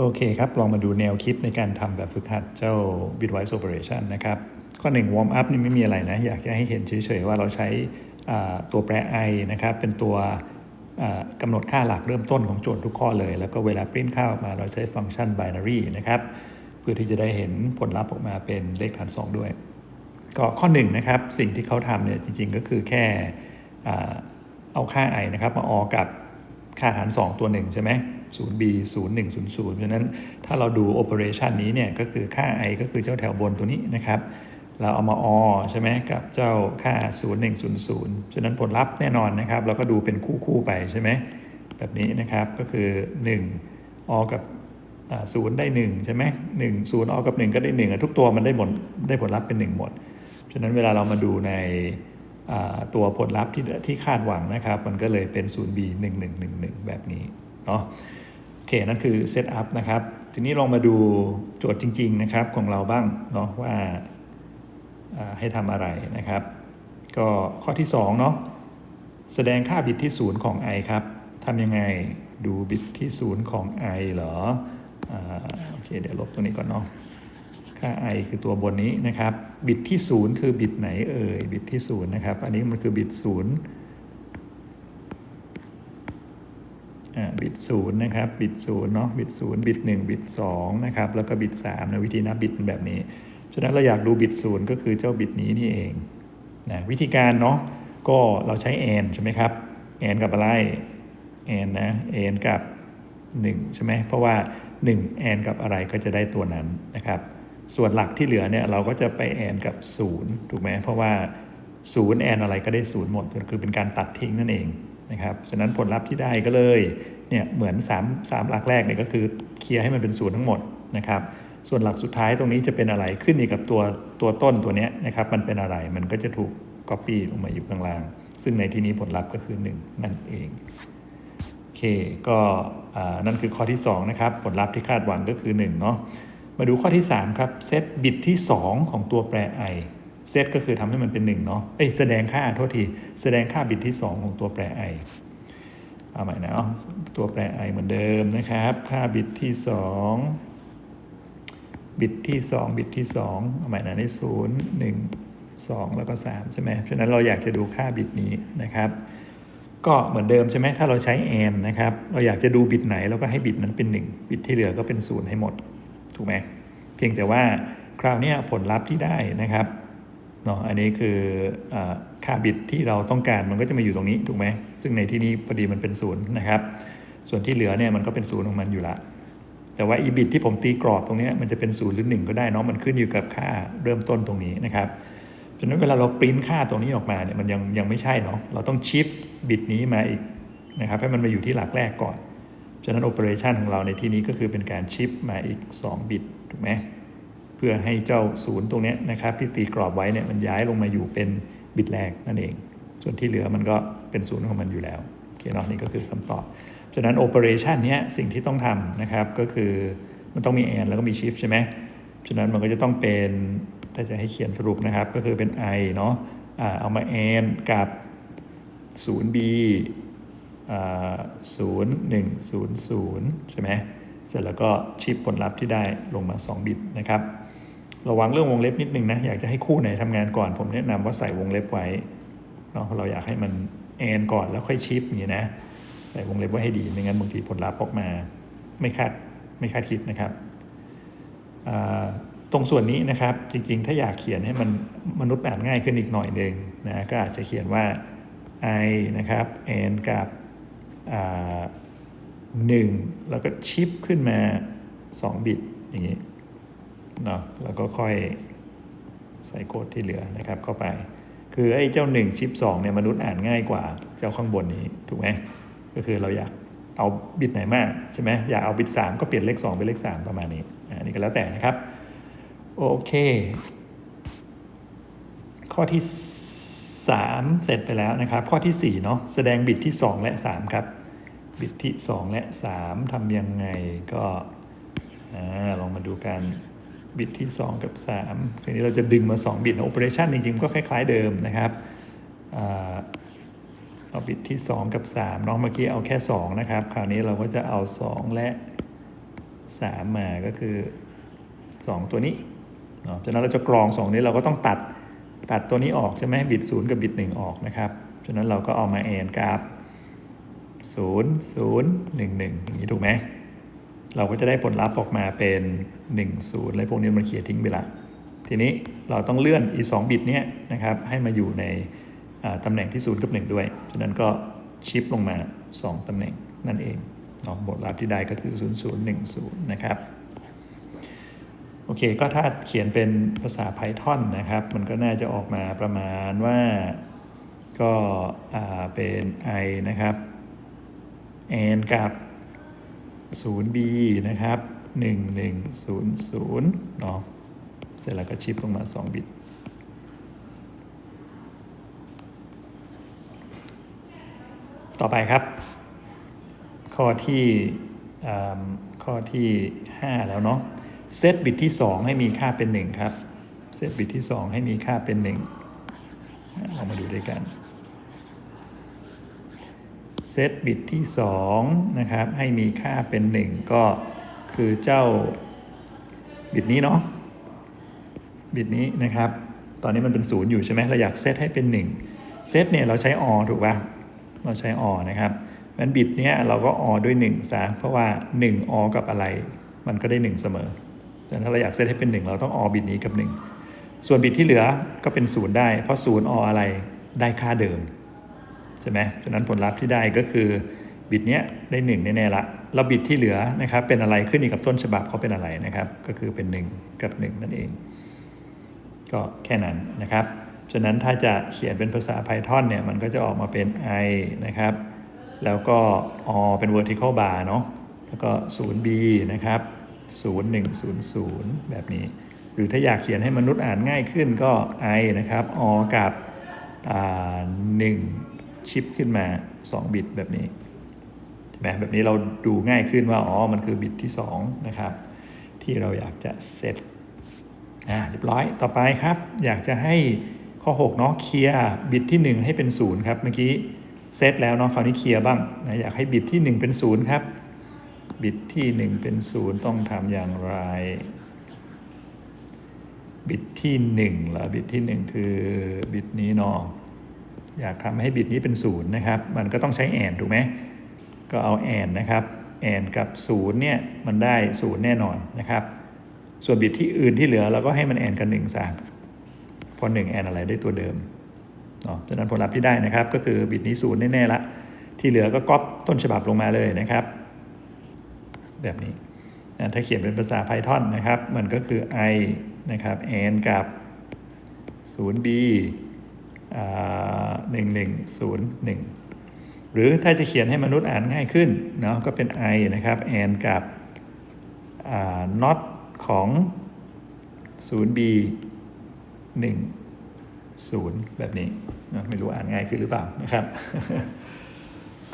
โอเคครับ ลองมาดูแนวคิดในการทำแบบฝึกหัดเจ้า Bitwise Operation นะครับ ข้อ1 Warm Up นี่ไม่มีอะไรนะ อยากจะให้เห็นเฉยๆว่าเราใช้ตัวแปร i นะครับ เป็นตัวกำหนดค่าหลักเริ่มต้นของโจทย์ทุกข้อเลย แล้วก็เวลาปริ้นค่าออกมาเราใช้ฟังก์ชัน binary นะครับ เพื่อที่จะได้เห็นผลลัพธ์ออกมาเป็นเลขฐาน 2 ด้วย ก็ข้อ1นนะครับ สิ่งที่เขาทำเนี่ยจริงๆก็คือแค่เอาค่า i นะครับมาออกับค่าฐาน 2 ตัวหนึ่งใช่ไหม 0b 0 1 0 0เพราะนั้นถ้าเราดู operation นี้เนี่ยก็คือค่า i ก็คือเจ้าแถวบนตัวนี้นะครับ เราเอามาอใช่ไหมกับเจ้าค่า 0 1 0 0 ฉะนั้นผลลัพธ์แน่นอนนะครับ เราก็ดูเป็นคู่ๆไปใช่ไหมแบบนี้นะครับก็คือ 1 อกับศูนย์ได้ 1 ใช่ไหมหนึ่งศูนย์ออกับ 1 ก็ได้1ทุกตัวมันได้หมดได้ผลลัพธ์เป็น 1 หมด ฉะนั้นเวลาเรามาดูในตัวผลลัพธ์ที่ที่คาดหวังนะครับ มันก็เลยเป็น 0b 1 1 1 1 แบบนี้เนาะ เคนั่นคือเซตอัพนะครับ ทีนี้ลองมาดูโจทย์จริง ๆ นะครับของเราบ้างเนาะว่าให้ทำอะไรนะครับ ก็ข้อที่2เนาะแสดงค่าบิตที่ 0 ของ i ครับทำยังไงดูบิตที่ 0 ของ i เหรออโอเคเดี๋ยวลบตัวนี้ก่อนเนาะค่า i คือตัวบนนี้นะครับ บิตที่ 0 คือบิตไหนเอ่ยบิตที่ 0 นะครับ อันนี้มันคือบิต 0 อ่าบิต0นะครับบิต0เนาะบิต0บิต1บิต2นะครับแล้วก็บิต3นะวิธีนับบิตเป็นแบบนี้ฉะนั้นเราอยากดูบิต0ก็คือเจ้าบิตนี้นี่เองนะวิธีการเนาะก็เราใช้ and ใช่ไหมครับ and กับอะไร and นะ and กับ1ใช่ไหมเพราะว่า1 and กับอะไรก็จะได้ตัวนั้นนะครับส่วนหลักที่เหลือเนี่ยเราก็จะไปแอนกับ0ถูกไหมเพราะว่า0แอนอะไรก็ได้0หมดก็คือเป็นการตัดทิ้งนั่นเอง นะครับฉะนั้นผลลัพธ์ที่ได้ก็เลยเนี่ยเหมือน 3 3 หลักแรกเนี่ยก็คือเคลียร์ให้มันเป็น0ทั้งหมดนะครับส่วนหลักสุดท้ายตรงนี้จะเป็นอะไรขึ้นอยู่กับตัวตัวต้นตัวเนี้ยนะครับมันเป็นอะไรมันก็จะถูก Copy ลงมาอยู่ข้างล่าง ซึ่งในที่นี้ผลลัพธ์ก็คือ 1 นั่นเองโอเคก็นั่นคือข้อที่ 2 นะครับ ผลลัพธ์ที่คาดหวังก็คือ 1 เนาะมาดูข้อที่ 3 ครับ เซตบิตที่ 2 ของตัวแปร i เซตก็คือทำให้มันเป็น1เนาะเอ้ยแสดงค่าโทษที แสดงค่าบิตที่ 2 ของตัวแปร i เอาใหม่นะตัวแปร i เหมือนเดิมนะครับ ค่าบิตที่ 2 บิตที่ 2 บิตที่ 2 เอาใหม่นะใน0 1 2 แล้วก็ 3 ใช่ไหมฉะนั้นเราอยากจะดูค่าบิตนี้นะครับ ก็เหมือนเดิมใช่ไหมถ้าเราใช้ and นะครับ เราอยากจะดูบิตไหนเราก็ให้บิตนั้นเป็น 1 บิตที่เหลือก็เป็น 0 ให้หมด ถูกไหมเพียงแต่ว่าคราวนี้ผลลัพธ์ที่ได้นะครับ เนาะอันนี้คืออค่าบิตที่เราต้องการมันก็จะมาอยู่ตรงนี้ถูกไหมซึ่งในที่นี้พอดีมันเป็นศูนย์นะครับส่วนที่เหลือเนี่ยมันก็เป็นศูนย์ของมันอยู่ละแต่ว่าอีบิตที่ผมตีกรอบตรงนี้มันจะเป็นศูนย์หรือหนึ่งก็ได้เนาะมันขึ้นอยู่กับค่าเริ่มต้นตรงนี้นะครับฉะนั้นเวลาเราปริ้นค่าตรงนี้ออกมาเนี่ยมันยังยังไม่ใช่เนาะเราต้องชิฟบิตนี้มาอีกนะครับให้มันมาอยู่ที่หลักแรกก่อนฉะนั้นโอเปอเรชันของเราในที่นี้ก็คือเป็นการชิปมาอีก 2 บิตถูกไหม เพื่อให้เจ้าศูนย์ตรงนี้นะครับที่ตีกรอบไว้เนี่ยมันย้ายลงมาอยู่เป็นบิตแรกนั่นเอง ส่วนที่เหลือมันก็เป็นศูนย์ของมันอยู่แล้วโอเคเนาะนี่ก็คือคำตอบฉะนั้นโอเปอเรชันนี้สิ่งที่ต้องทำนะครับก็คือมันต้องมีแอนแล้วก็มีชิฟใช่ไหมฉะนั้นมันก็จะต้องเป็นถ้าจะให้เขียนสรุปนะครับก็คือเป็น i เนาะะเอามาแอนกับ 0b ศูนย์หนึ่งศูนย์ศูนย์ใช่ไหมเสร็จแล้วก็ชิปผลลัพธ์ที่ได้ลงมา 2 บิตนะครับ ระวังเรื่องวงเล็บนิดนึงนะอยากจะให้คู่ไหนทำงานก่อน ผมแนะนำว่าใส่วงเล็บไว้เนาะเราอยากให้มันแอนก่อนแล้วค่อยชิปอย่างนี้นะ ใส่วงเล็บไว้ให้ดีไม่งั้นบางทีผลลัพธ์ออกมา ไม่คาดไม่คาดคิดนะครับตรงส่วนนี้นะครับจริงๆ ถ้าอยากเขียนให้มันมนุษย์อ่านง่ายขึ้นอีกหน่อยหนึ่งนะก็อาจจะเขียนว่า i นะครับ n กับหนึ่งแล้วก็ชิปขึ้นมา 2 บิตอย่างนี้ เนาะแล้วก็ค่อยใส่โค้ดที่เหลือนะครับเข้าไป คือไอ้เจ้า 1 ชิป2เนี่ยมนุษย์อ่านง่ายกว่าเจ้าข้างบนนี้ถูกไหมก็คือเราอยากเอาบิตไหนมากใช่ไหมอยากเอาบิต 3 ก็เปลี่ยนเลข 2 เป็นเลข 3 ประมาณนี้อันนี้ก็แล้วแต่นะครับ โอเค ข้อที่ 3 เสร็จไปแล้วนะครับ ข้อที่ 4 เนาะแสดงบิตที่ 2 และ 3 ครับ บิตที่ 2 และ 3ทำยังไงก็ลองมาดูกัน บิตที่ 2 กับ3ทีนี้เราจะดึงมา 2 บิตโอเปอเรชันจริงๆ ก็คล้ายๆเดิมนะครับเอาบิตที่ 2 กับ 3 น้องเมื่อกี้เอาแค่ 2 นะครับ คราวนี้เราก็จะเอา 2 และ 3 มาก็คือ 2 ตัวนี้เนาะฉะนั้นเราจะกรอง 2 นี้เราก็ต้องตัดตัดตัวนี้ออกใช่ไหมบิต 0 กับบิต 1 ออกนะครับฉะนั้นเราก็เอามาแอนกราฟ0 0 1 1 อย่างนี้ถูกไหม เราก็จะได้ผลลัพธ์ออกมาเป็น 1 0อะไรพวกนี้มันเขียนทิ้งไปละ ทีนี้เราต้องเลื่อนอี2บิตเนี้ยนะครับให้มาอยู่ในตำแหน่งที่ 0 กับ 1 ด้วย ฉะนั้นก็ชิปลงมา 2ตำแหน่งนั่นเองเนาะบทลัพธ์ที่ได้ก็คือ 0 0 1 0 นะครับ โอเค ก็ถ้าเขียนเป็นภาษา Python นะครับ มันก็น่าจะออกมาประมาณว่าก็าเป็น i นะครับ and กับ 0b นะครับ 1100เนาะเสร็จแล้วก็ชิปลงมา 2 บิต ต่อไปครับ ข้อที่ข้อที่ 5 แล้วเนาะเซตบิตที่ 2 ให้มีค่าเป็น 1 ครับ เซตบิตที่ 2 ให้มีค่าเป็น 1 เรามาดูด้วยกัน เซตบิตที่ 2 นะครับ ให้มีค่าเป็น 1 ก็คือเจ้าบิตนี้เนาะบิตนี้นะครับ ตอนนี้มันเป็น0อยู่ใช่ไหมเราอยากเซตให้เป็น1เซตเนี่ยเราใช้อถูกป่ะเราใช้อนะครับงั้นบิตเนี้ยเราก็อด้วย1ซะเพราะว่า1อกับอะไร มันก็ได้ 1 เสมอแต่ถ้าเราอยากเซตให้เป็น 1 เราต้องอบิตนี้กับ 1 ส่วนบิตที่เหลือก็เป็น0ได้ เพราะ0ออะไรได้ค่าเดิม ช่ไหมฉะนั้นผลลัพธ์ที่ได้ก็คือบิตเนี้ยได้1แน่ๆละแล้วบิตที่เหลือนะครับเป็นอะไรขึ้นอยู่กับต้นฉบับเขาเป็นอะไรนะครับ ก็คือเป็น 1 กับ 1 นั่นเอง ก็แค่นั้นนะครับ ฉะนั้นถ้าจะเขียนเป็นภาษา Python เนี่ยมันก็จะออกมาเป็น i นะครับ แล้วก็ o เป็น vertical bar เนาะแล้วก็ 0b นะครับ0100 แบบนี้ หรือถ้าอยากเขียนให้มนุษย์อ่านง่ายขึ้นก็ i นะครับ o กับหนึ่ง ชิปขึ้นมา 2 บิตแบบนี้ใช่ไหมแบบนี้เราดูง่ายขึ้นว่าอ๋อมันคือบิตที่ 2 นะครับ ที่เราอยากจะเซตอ่าเรียบร้อยต่อไปครับ อยากจะให้ข้อ6เนาะเคลียร์บิตที่ 1 ให้เป็น 0 ครับเมื่อกี้เซตแล้วเนาะคราวนี้เคลียร์บ้างนะอยากให้บิตที่ 1 เป็น 0 ครับ บิตที่ 1 เป็น 0 ต้องทำอย่างไร บิตที่1เหรอบิตที่ 1 คือบิตนี้เนาะ อยากทำให้บิตนี้เป็น0นย์นะครับ มันก็ต้องใช้แอนถูกไหมก็เอาแอนนะครับแอนกับ0เนี่ยมันได้0แน่นอนนะครับ ส่วนบิตที่อื่นที่เหลือเราก็ให้มันแอนกันหนึ่งซะพราะหนึ่งแอนอะไรได้ตัวเดิมเนาะฉะนั้นผลลัพธ์ที่ได้นะครับ ก็คือบิตนี้ศูนย์แน่ๆละ ที่เหลือก็ก๊อปต้นฉบับลงมาเลยนะครับ แบบนี้นะถ้าเขียนเป็นภาษา Python นะครับ มันก็คือ i นะครับ n กับ 0b หนึ่งหรือถ้าจะเขียนให้มนุษย์อ่านง่ายขึ้นเนาะก็เป็น i นะครับ n กับ not ของ 0b 1 0 แบบนี้นะไม่รู้อ่านง่ายขึ้นหรือเปล่านะครับ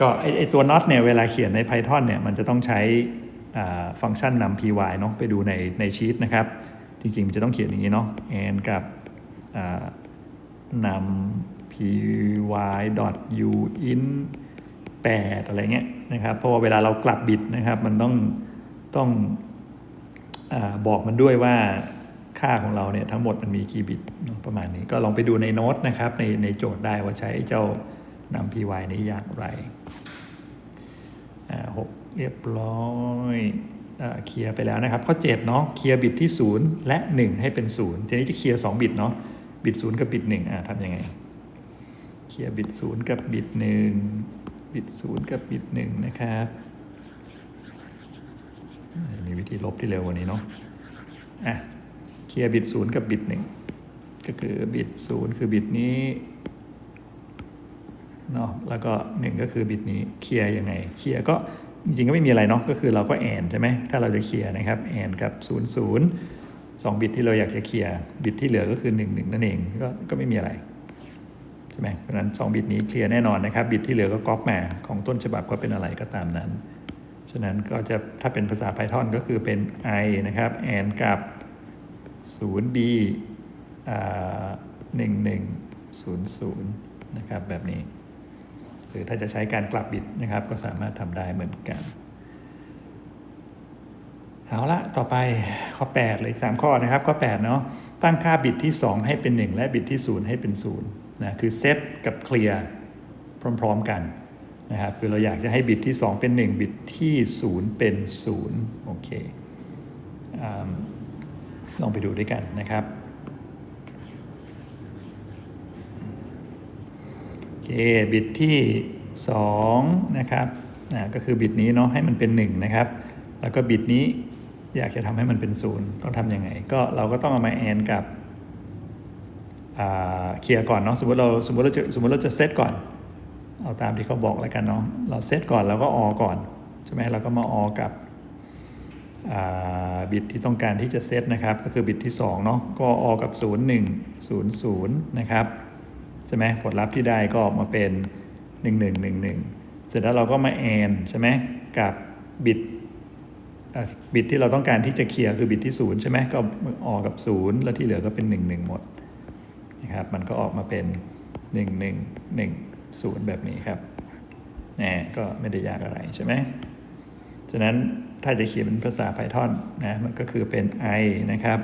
ก็ไอไอตัว not เนี่ยเวลาเขียนใน Python เนี่ยมันจะต้องใช้ฟังก์ชันนำ py เนาะไปดูในในชีตนะครับ จริงๆ มันจะต้องเขียนอย่างนี้เนาะ and กับ นำ PY.U.IN8 อะไรเงี้ยนะครับ เพราะว่าเวลาเรากลับบิตนะครับ มันต้องต้องอบอกมันด้วยว่าค่าของเราเนี่ยทั้งหมดมันมีกี่บิตประมาณนี้ก็ลองไปดูในโน้ตนะครับ ในในโจทย์ได้ว่าใช้เจ้านำ py นี้อย่างไรหกเรียบร้อยเคลียร์ไปแล้วนะครับ ข้อ7เนาะเคลียร์บิตที่ 0 และ 1 ให้เป็น 0 ทีนี้จะเคลียร์2บิตเนาะ บิต0กับบิต1อะทำยังไง เคลียร์บิต0กับบิต1บิต0กับบิต1นะครับ มีวิธีลบที่เร็วกว่านี้เนาะอะเคลียร์บิตศูนย์กับบิตหนึ่งก็คือบิตศูนย์คือบิตนี้เนาะแล้วก็หนึ่งก็คือบิตนี้เคลียร์ยังไงเคลียร์ก็จริงๆก็ไม่มีอะไรเนาะก็คือเราก็แอนใช่ไหมถ้าเราจะเคลียร์นะครับแอนกับศูนย์ ศูนย์สองบิตที่เราอยากจะเคลียร์บิตที่เหลือก็คือหนึ่งหนึ่งนั่นเองก็ก็ไม่มีอะไรใช่ไหมเพราะฉะนั้นสองบิตนี้เคลียร์แน่นอนนะครับบิตที่เหลือก็ก๊อปมาของต้นฉบับก็เป็นอะไรก็ตามนั้น ฉะนั้นก็จะถ้าเป็นภาษา Python ก็คือเป็น i นะครับ and กับ 0b หนึ่งหนึ่งศูนย์ศูนย์นะครับแบบนี้ หรือถ้าจะใช้การกลับบิตนะครับก็สามารถทำได้เหมือนกัน เอาละต่อไปข้อ8เลยอีก3ข้อนะครับข้อ8เนาะตั้งค่าบิตที่ 2 ให้เป็น 1 และบิตที่ 0 ให้เป็น0นะคือเซตกับเคลียร์พร้อมๆกันนะครับคือเราอยากจะให้บิตที่ 2 เป็น 1 บิตที่ 0 เป็น0โอเคอลองไปดูด้วยกันนะครับโอเคบิตที่ 2 นะครับนะก็คือบิตนี้เนาะให้มันเป็น 1 นะครับ แล้วก็บิตนี้ อยากจะทำให้มันเป็น0ต้องทำยังไง ก็เราก็ต้องเอามาแอนกับเคลียร์ก่อนเนาะสมมติเราสมมติเราจะสมมติเราจะเซตก่อน เอาตามที่เขาบอกแล้วกันเนาะเราเซตก่อนแล้วก็ออก่อนใช่ไหมเราก็มาออกับบิตที่ต้องการที่จะเซตนะครับ ก็คือบิตที่2เนาะก็ออกับ 0 1 0 0 นะครับใช่ไหมผลลัพธ์ที่ได้ก็ออกมาเป็น 1 1 1 1 เสร็จแล้วเราก็มาแอนใช่ไหมกับบิต บิตที่เราต้องการที่จะเคลียร์คือบิตที่0ใช่ไหมก็ออกกับ 0 แล้วที่เหลือก็เป็น 1 1 หมดนะครับมันก็ออกมาเป็น 1 1 1 0 แบบนี้ครับแหมก็ไม่ได้ยากอะไรใช่ไหมฉะนั้นถ้าจะเขียนเป็นภาษา Python นะมันก็คือเป็น i นะครับ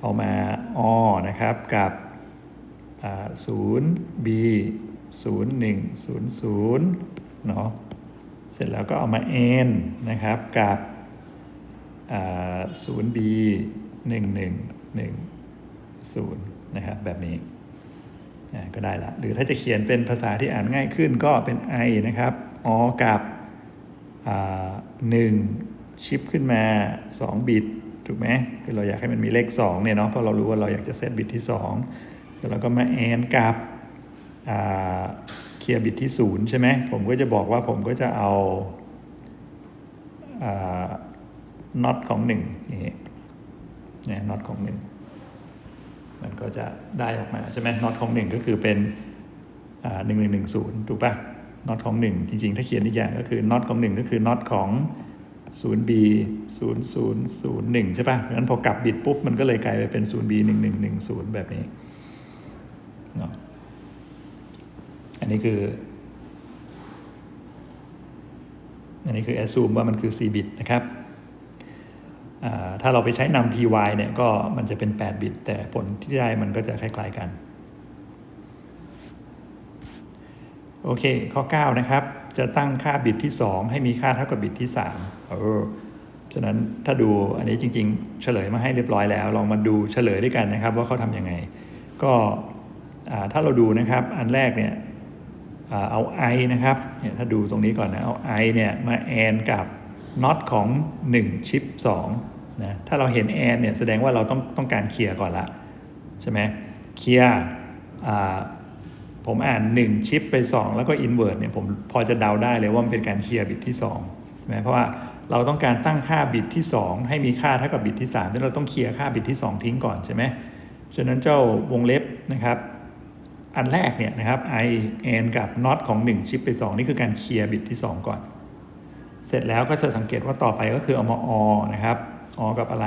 เอามา o นะครับกับศูนย์ b ศูนย์หนึ่งศูนย์ศูนย์เนาะเสร็จแล้วก็เอามา n นะครับกับ ศูนย์ b หนึ่งหนึ่งหนึ่งศูนย์นะครับแบบนี้ก็ได้ละหรือถ้าจะเขียนเป็นภาษาที่อ่านง่ายขึ้นก็เป็น i นะครับอกับหนึ่งชิปขึ้นมา 2 บิต ถูกไหมคือเราอยากให้มันมีเลข 2 เนี่ยเนาะเพราะเรารู้ว่าเราอยากจะเซตบิตที่ 2 เสร็จแล้วก็มาแอนกับเคลียร์บิตที่ 0 ใช่ไหมผมก็จะบอกว่าผมก็จะเอา น็อตของ1นี่เนี่ยน็อตของ1มันก็จะได้ออกมาใช่ไหมน็อตของ1ก็คือเป็นหนึ่งหนึ่งหนึ่งศูนย์ถูกปะน็อตของ1จริงๆ ถ้าเขียนอีกอย่างก็คือน็อตของ1ก็คือน็อตของ 0b 0001ใช่ปะ่ะงั้นพอกลับบิตปุ๊บ มันก็เลยกลายไปเป็น 0b 1110 แบบนี้เนาะอันนี้คือ อันนี้คือ assume ว่ามันคือ c bit นะครับ ถ้าเราไปใช้นำ py เนี่ยก็มันจะเป็น 8 บิต แต่ผลที่ได้มันก็จะคล้ายๆกัน โอเค ข้อ 9 นะครับ จะตั้งค่าบิตที่ 2 ให้มีค่าเท่ากับบิตที่3เออฉะนั้นถ้าดูอันนี้จริง ๆ เฉลยมาให้เรียบร้อยแล้ว ลองมาดูเฉลยด้วยกันนะครับ ว่าเขาทำยังไง ก็ถ้าเราดูนะครับอันแรกเนี่ยเอา i นะครับเนี่ยถ้าดูตรงนี้ก่อนนะเอา i เนี่ยมาแอนกับ น็อตของ 1 ชิป2นะถ้าเราเห็นแอนเนี่ยแสดงว่าเราต้องต้องการเคลียร์ก่อนละใช่ไหมเคลียร์ผมอ่าน 1 ชิปไป 2 แล้วก็อินเวอร์เนี่ยผมพอจะเดาได้เลยว่ามันเป็นการเคลียร์บิตที่2ใช่ไหมเพราะว่าเราต้องการตั้งค่าบิตที่ 2 ให้มีค่าเท่ากับบิตที่3ที่เราต้องเคลียร์ค่าบิตที่ 2 ทิ้งก่อนใช่ไหมฉะนั้นเจ้าวงเล็บนะครับอันแรกเนี่ยนะครับ i n กับน็อตของ 1 ชิปไป 2 นี่คือการเคลียร์บิตที่ 2 ก่อน เสร็จแล้วก็จะสังเกตว่าต่อไปก็คือเอามาอนะครับอกับอะไร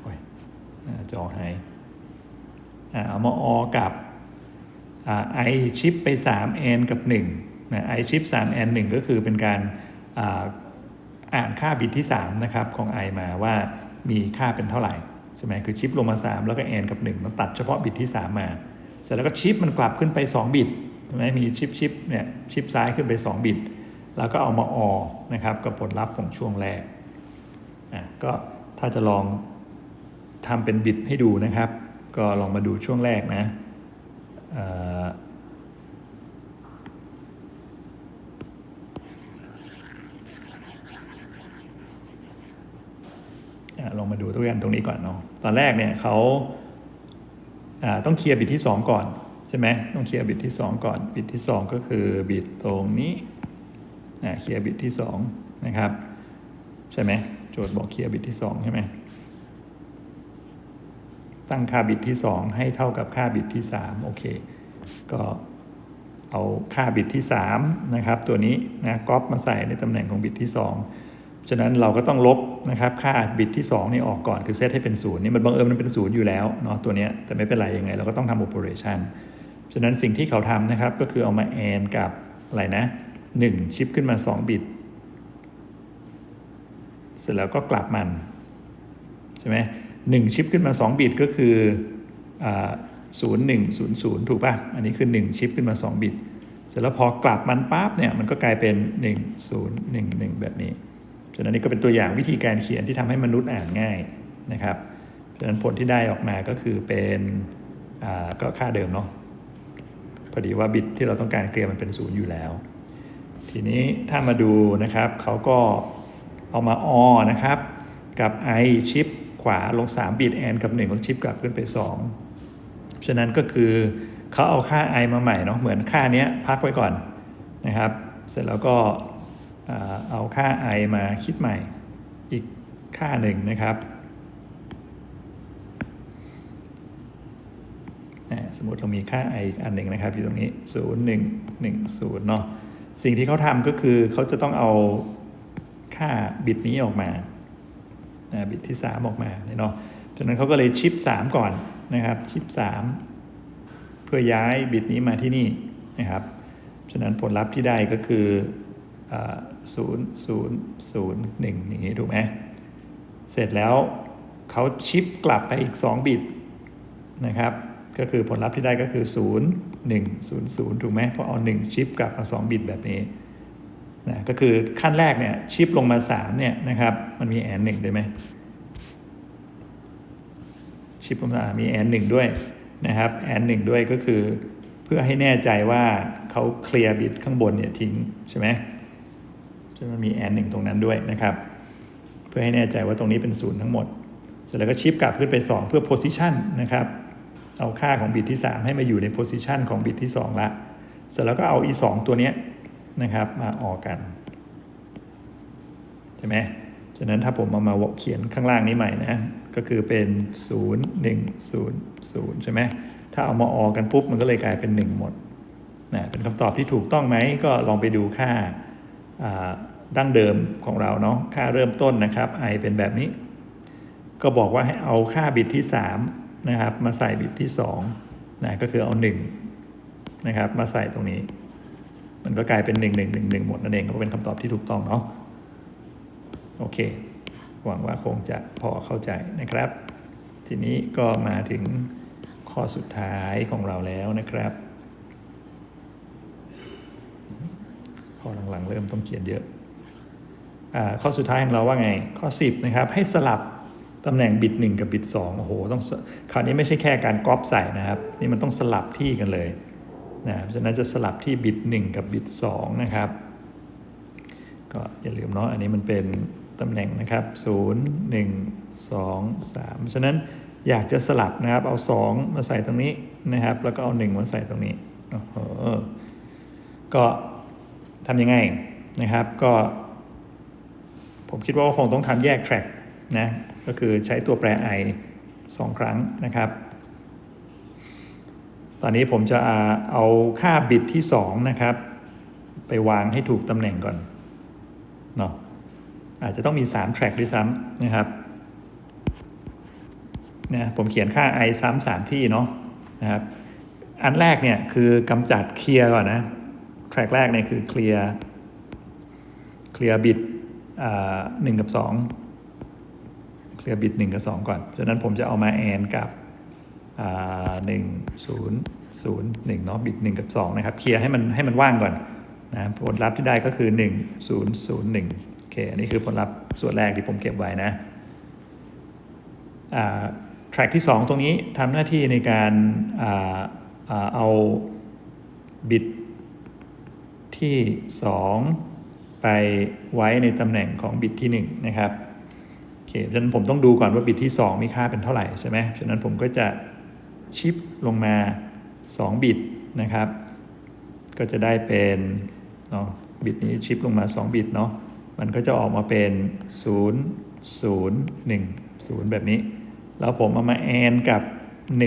โอ้ยจอหายเอามาอกับ i ชิปไป3 n กับ1นะ i ชิป3 n 1 ก็คือเป็นการอ่านค่าบิตที่ 3 นะครับ ของ i มาว่ามีค่าเป็นเท่าไหร่ใช่ไหมคือชิปลงมา 3 แล้วก็ n กับ1มันตัดเฉพาะบิตที่ 3 มาเสร็จแล้วก็ชิปมันกลับขึ้นไป 2 บิตใช่ไหมมีชิปชิปเนี่ยชิปซ้ายขึ้นไป 2 บิต แล้วก็เอามาออนะครับกับผลลัพธ์ของช่วงแรกอะก็ถ้าจะลองทำเป็นบิตให้ดูนะครับ ก็ลองมาดูช่วงแรกนะลองมาดูตัวอย่างตรงนี้ก่อนเนาะ ตอนแรกเนี่ยเขาต้องเคลียร์บิตที่ 2 ก่อน ใช่ไหมต้องเคลียร์บิตที่ 2 ก่อน บิตที่ 2 ก็คือบิตตรงนี้ เคลียร์บิตที่2นะครับใช่ไหมโจทย์บอกเคลียร์บิตที่2ใช่ไหมตั้งค่าบิตที่ 2 ให้เท่ากับค่าบิตที่ 3 โอเค ก็เอาค่าบิตที่ 3 นะครับ ตัวนี้นะก๊อปมาใส่ในตำแหน่งของบิตที่ 2 ฉะนั้นเราก็ต้องลบนะครับค่าบิตที่ 2 นี่ออกก่อนคือเซตให้เป็นศูนย์นี่มันบังเอิญมันเป็นศูนย์อยู่แล้วเนาะตัวนี้แต่ไม่เป็นไรยังไง เราก็ต้องทำโอเปอเรชันฉะนั้นสิ่งที่เขาทำนะครับก็คือเอามาแอนกับอะไรนะ 1 ชิปขึ้นมา 2 บิต เสร็จแล้วก็กลับมัน ใช่ไหมหนึ่งชิปขึ้นมา 2 บิตก็คือศูนย์หนึ่งศูนย์ศูนย์ถูกป่ะ อันนี้คือ 1 ชิปขึ้นมา 2 บิต เสร็จแล้วพอกลับมันปั๊บเนี่ยมันก็กลายเป็น 1 0 1 1 แบบนี้ฉะนั้นนี่ก็เป็นตัวอย่างวิธีการเขียนที่ทำให้มนุษย์อ่านง่ายนะครับฉะนั้นผลที่ได้ออกมาก็คือเป็นก็ค่าเดิมเนาะพอดีว่าบิตที่เราต้องการเกลียมันเป็นศูนย์อยู่แล้ว ทีนี้ถ้ามาดูนะครับเขาก็เอามาออนะครับ กับ i ชิปขวาลง 3 บิตแอนกับ 1 ลงชิปกลับขึ้นไป 2 ฉะนั้นก็คือเขาเอาค่า i มาใหม่เนาะเหมือนค่านี้พักไว้ก่อนนะครับ เสร็จแล้วก็เอาค่า i มาคิดใหม่อีกค่าหนึ่งนะครับสมมติเรามีค่า i อีกอันหนึ่งนะครับ อยู่ตรงนี้ 0 1 1 0เนาะ สิ่งที่เขาทำก็คือเขาจะต้องเอาค่าบิตนี้ออกมานะบิตที่ 3 ออกมาเนาะฉะนั้นเขาก็เลยชิป 3 ก่อนนะครับชิป 3 เพื่อย้ายบิตนี้มาที่นี่นะครับฉะนั้นผลลัพธ์ที่ได้ก็คือศูนย์ศูนย์ศูนย์หนึ่งอย่างนี้ถูกไหมเสร็จแล้วเขาชิปกลับไปอีก 2 บิตนะครับก็คือผลลัพธ์ที่ได้ก็คือ 0 1 0 0 ถูกไหมเพราะเอา 1 ชิปกลับมา 2 บิตแบบนี้นะก็คือขั้นแรกเนี่ยชิปลงมา 3 เนี่ยนะครับมันมีแอนหนึ่งได้ไหมชิปลงมามีแอนหนึ่งด้วยนะครับแอนหนึ่งด้วยก็คือ เพื่อให้แน่ใจว่าเขาเคลียร์บิตข้างบนเนี่ยทิ้งใช่ไหมจะมันมีแอนหนึ่งตรงนั้นด้วยนะครับ เพื่อให้แน่ใจว่าตรงนี้เป็นศูนย์ทั้งหมด เสร็จแล้วก็ชิปกลับขึ้นไป 2 เพื่อโพซิชันนะครับ เอาค่าของบิตที่ 3 ให้มาอยู่ในโพซิชันของบิตที่ 2 ละเสร็จแล้วก็เอาอี2ตัวนี้นะครับมาออกกันใช่ไหมฉะนั้นถ้าผมเอามาเขียนข้างล่างนี้ใหม่นะ ก็คือเป็น 0 1 0 0 ใช่ไหมถ้าเอามาออกกันปุ๊บมันก็เลยกลายเป็น 1 หมดนะเป็นคำตอบที่ถูกต้องไหมก็ลองไปดูค่าดั้งเดิมของเราเนาะค่าเริ่มต้นนะครับ i เป็นแบบนี้ ก็บอกว่าให้เอาค่าบิตที่ 3 นะครับ มาใส่บิตที่2นะก็คือเอา1นะครับ มาใส่ตรงนี้ มันก็กลายเป็น1 1 1 1หมดนั่นเองก็เป็นคำตอบที่ถูกต้องเนาะโอเค หวังว่าคงจะพอเข้าใจนะครับ ทีนี้ก็มาถึงข้อสุดท้ายของเราแล้วนะครับข้อหลังๆเริ่มต้องเขียนเยอะอข้อสุดท้ายของเราว่าไง ข้อ 10 นะครับ ให้สลับ ตำแหน่งบิต1กับบิต2โอ้โหต้องคราวนี้ไม่ใช่แค่การก๊อปใส่นะครับ นี่มันต้องสลับที่กันเลยนะฉะนั้นจะสลับที่บิต1กับบิต2นะครับ ก็อย่าลืมเนาะอันนี้มันเป็นตำแหน่งนะครับ 0 1 2 3 ฉะนั้นอยากจะสลับนะครับ เอา 2 มาใส่ตรงนี้นะครับ แล้วก็เอา 1 มาใส่ตรงนี้โอ้โหก็ทำยังไงนะครับก็ ผมคิดว่าคงต้องทำแยกแทร็ก นะก็คือใช้ตัวแปร i 2 ครั้งนะครับ ตอนนี้ผมจะเอาค่าบิตที่ 2 นะครับ ไปวางให้ถูกตำแหน่งก่อนเนาะอาจจะต้องมี3 track ด้วยซ้ำนะครับนะผมเขียนค่า i ซ้ำ3ที่เนาะนะครับ อันแรกเนี่ยคือกำจัดเคลียร์ก่อนนะ track แรกเนี่ยคือเคลียร์เคลียร์บิตหนึ่งกับ2 เคลียร์บิต1กับ 2 ก่อนฉะนั้นผมจะเอามาแอนกับหนึ่งศูนย์ศูนย์หนึ่งเนาะบิตหนึ่งกับสองนะครับเคลียร์ให้มันให้มันว่างก่อนนะผลลัพธ์ที่ได้ก็คือหนึ่งศูนย์ศูนย์หนึ่งโอเคอันนี้คือผลลัพธ์ส่วนแรกที่ผมเก็บไว้นะแทร็กที่2ตรงนี้ทำหน้าที่ในการเอาบิตที่2ไปไว้ในตำแหน่งของบิตที่1นะครับ คดังนั้นผมต้องดูก่อนว่าบิตที่ 2 มีค่าเป็นเท่าไหร่ใช่ไหมฉะนั้นผมก็จะชิปลงมา 2 บิตนะครับ ก็จะได้เป็นเนาะบิตนี้ชิปลงมา 2 บิตเนาะมันก็จะออกมาเป็น 0 0 1 0 แบบนี้ แล้วผมเอามาแอนกับ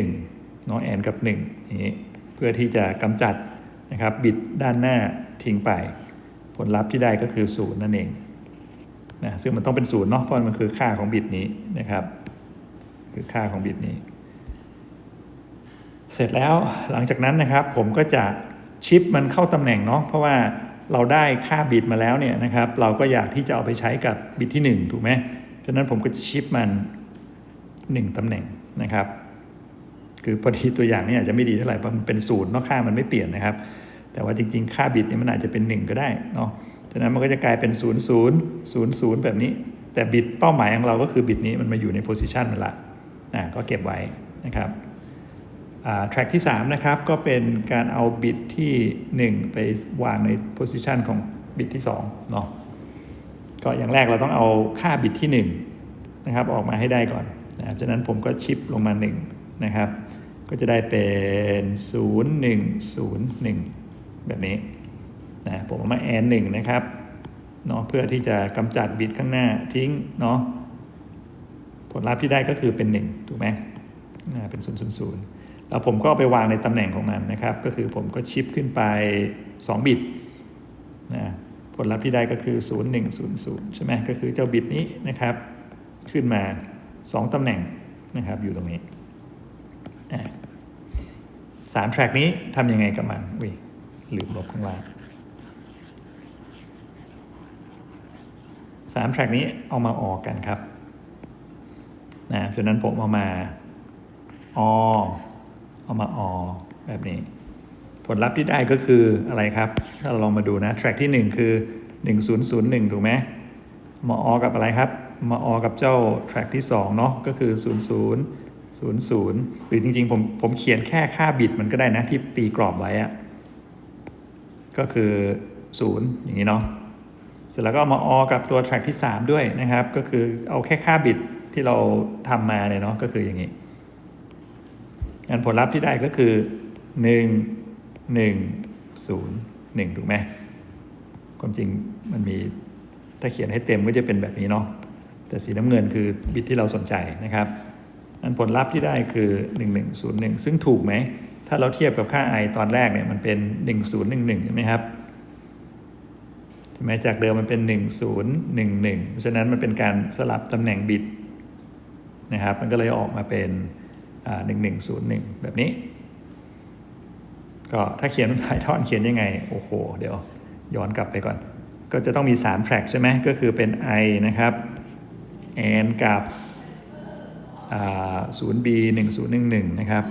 1เนาะแอนกับ1อย่างนี้เพื่อที่จะกำจัดนะครับบิตด้านหน้าทิ้งไป ผลลัพธ์ที่ได้ก็คือ 0 นั่นเอง นะซึ่งมันต้องเป็น0เนาะเพราะมันคือค่าของบิตนี้นะครับ คือค่าของบิตนี้ เสร็จแล้วหลังจากนั้นนะครับ ผมก็จะชิปมันเข้าตำแหน่งเนาะเพราะว่าเราได้ค่าบิตมาแล้วเนี่ยนะครับ เราก็อยากที่จะเอาไปใช้กับบิตที่ 1 ถูกไหมฉะนั้นผมก็จะชิปมัน 1ตำแหน่งนะครับ คือพอดีตัวอย่างนี้อาจจะไม่ดีเท่าไหร่เพราะมันเป็นศูนย์เนอกค่ามันไม่เปลี่ยนนะครับ แต่ว่าจริงๆ ค่าบิตเนี่ยมันอาจจะเป็น 1 ก็ได้เนาะ ฉะนั้นมันก็จะกลายเป็น 0 0 0 0 แบบนี้ แต่บิตเป้าหมายของเราก็คือบิตนี้มันมาอยู่ในโพซิชันมันละอ่าก็เก็บไว้นะครับอ่า track ที่ 3 นะครับก็เป็นการเอาบิตที่ 1 ไปวางในโพซิชันของบิตที่2เนาะก็อย่างแรกเราต้องเอาค่าบิตที่ 1 นะครับ ออกมาให้ได้ก่อนนะครับฉะนั้นผมก็ชิปลงมา 1 นะครับ ก็จะได้เป็น 0 1 0 1 แบบนี้ นะผมเอามาแอนหนึ่งนะครับเนาะเพื่อที่จะกำจัดบิตข้างหน้าทิ้งเนาะผลลัพธ์ที่ได้ก็คือเป็น 1 ถูกไหมนะเป็น0 0 0แล้วผมก็ไปวางในตำแหน่งของมันนะครับ ก็คือผมก็ชิปขึ้นไป 2 บิตนะผลลัพธ์ที่ได้ก็คือ 0 1 0 0 ใช่ไหมก็คือเจ้าบิตนี้นะครับ ขึ้นมา 2 ตำแหน่งนะครับอยู่ตรงนี้สามแทร็กนี้ทำยังไงกับมันอุ้ยลืมลบข้างล่าง สามแทร็กนี้เอามาออกกันครับนะฉะนั้นผมเอามาอเอามาอแบบนี้ ผลลัพธ์ที่ได้ก็คืออะไรครับ ถ้าเราลองมาดูนะแทร็กที่ 1 คือ 1001 ถูกไหมมาออกับอะไรครับ มาออกับเจ้าแทร็กที่2เนาะก็คือ 00 0 0 หรือจริงๆ ผมผมเขียนแค่ค่าบิตมันก็ได้นะที่ตีกรอบไว้อะก็คือ 0 อย่างนี้เนาะ เสร็จแล้วก็มาออกับตัวแทร็กที่ 3 ด้วยนะครับ ก็คือเอาแค่ค่าบิตที่เราทำมาเนี่ยเนาะก็คืออย่างนี้งานผลลัพธ์ที่ได้ก็คือ 1 1 0 1ถูกไหมความจริงมันมีถ้าเขียนให้เต็มก็จะเป็นแบบนี้เนาะแต่สีน้ำเงินคือบิตที่เราสนใจนะครับอันผลลัพธ์ที่ได้คือ 1101 ซึ่งถูกไหม ถ้าเราเทียบกับค่า i ตอนแรกเนี่ยมันเป็น 1011 ใช่ไหมครับ ช่ไหมจากเดิมมันเป็น 1011 เพราะฉะนั้นมันเป็นการสลับตำแหน่งบิตนะครับ มันก็เลยออกมาเป็น 1101 แบบนี้ ก็ถ้าเขียนถ่ายทอดเขียนยังไง โอ้โห เดี๋ยวย้อนกลับไปก่อน ก็จะต้องมี3 track ใช่ไหม ก็คือเป็น i นะครับ and กับศูนย์ B หนึ่งศูนะครับ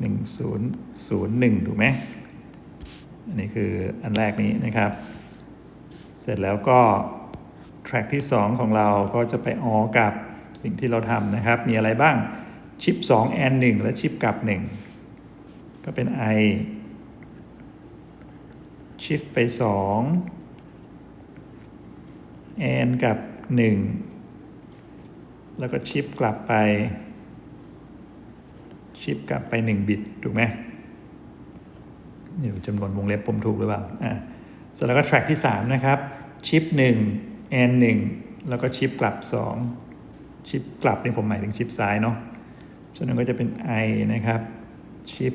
หนึ่งศูนย์ศูนย์หนึ่งถูกไหม อันนี้คืออันแรกนี้นะครับ เสร็จแล้วก็ track ที่ 2 ของเราก็จะไปออกับสิ่งที่เราทำนะครับ มีอะไรบ้างชิป2แอน1และชิปกับ 1 ก็เป็น i shift ไป 2 แอนกับ 1 แล้วก็ชิปกลับไป ชิปกลับไป 1 บิต ถูกไหม เดี๋ยวจำนวนวงเล็บผมถูกหรือเปล่าอ่าเสร็จแล้วก็ track ที่ 3 นะครับชิป1 and 1 แล้วก็ชิปกลับ 2 ชิปกลับนี่ผมหมายถึงชิปซ้ายเนาะฉะนั้นก็จะเป็น i นะครับชิป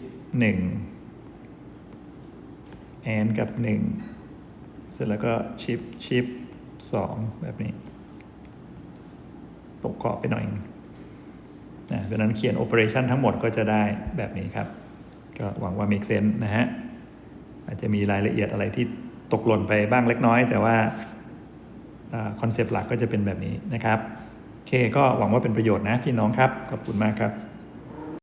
1 and กับ 1 เสร็จแล้วก็ชิปชิป2แบบนี้ตกขอบไปหน่อยนะดังนั้นเขียน operation ทั้งหมดก็จะได้แบบนี้ครับ ก็หวังว่า make sense นะฮะ อาจจะมีรายละเอียดอะไรที่ตกหล่นไปบ้างเล็กน้อย แต่ว่าคอนเซปต์หลักก็จะเป็นแบบนี้นะครับโอเคก็หวังว่าเป็นประโยชน์นะพี่น้องครับ ขอบคุณมากครับ